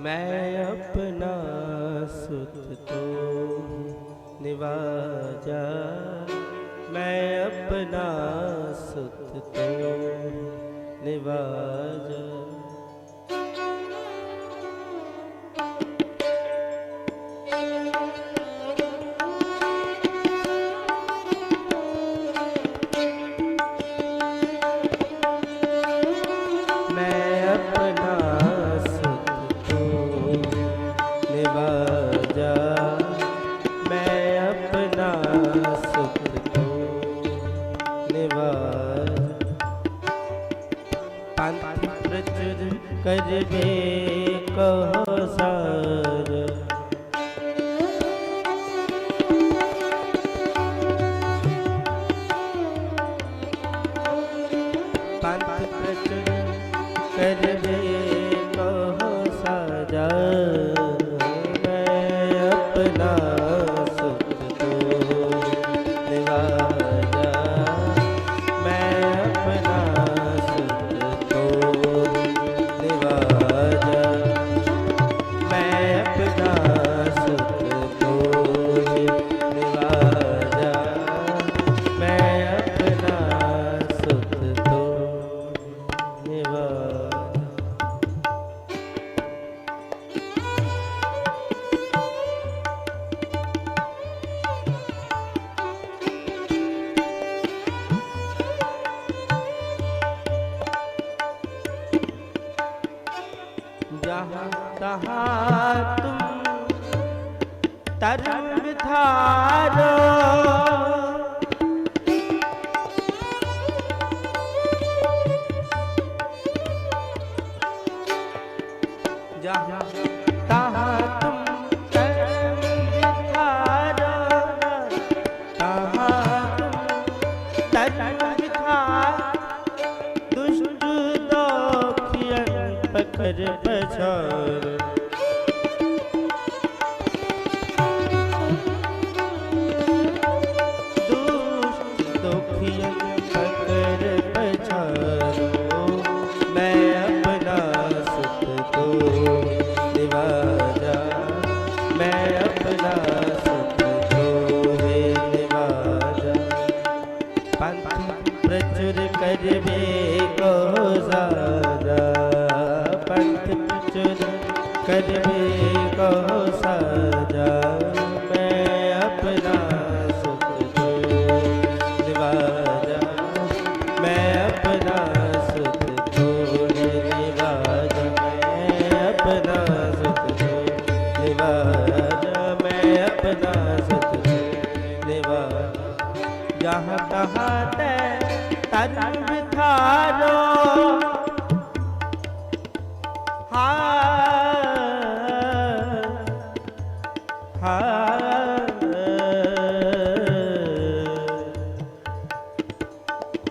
ਮੈਂ ਆਪਣਾ ਸੁਤ ਤੋਂ ਨਿਵਾਜਾ। ਮੈਂ ਆਪਣਾ ਸੁਤ ਤੋਂ ਨਿਵਾ ਕਰਵੇ ਕਹੋ ਸਾਰ। ਪੰਥ ਪ੍ਰਚੁਰ ਕਰਵੇ जहाँ तहाँ तुम तरम विधारो जहाँ तहाँ दोखियन पकड़ पछार दुष्ट दोखियन ਕਰਮੇ ਕਹੋ ਸਜਾ ਆਪਣਾ ਸੁਖ ਜੋ ਮੈਂ ਆਪਣਾ ਸੁਖ ਜੋ ਮੈਂ ਆਪਣਾ ਸੁਖ ਜੋ ਮੈਂ ਆਪਣਾ ਸੁਖ ਜੋ ਨਿਵਾਜਾ ਜਹਾਂ ਤਹਾਂ ਤਨ ਵਿਖਾਰੋ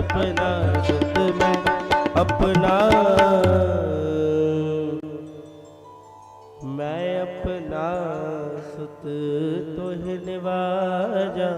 ਆਪਣਾ ਜਿਤ ਮੈਂ ਆਪਣਾ ਮੈਂ ਆਪਣਾ ਸੁਤ ਤੋਹ ਨਿਵਾਜਾ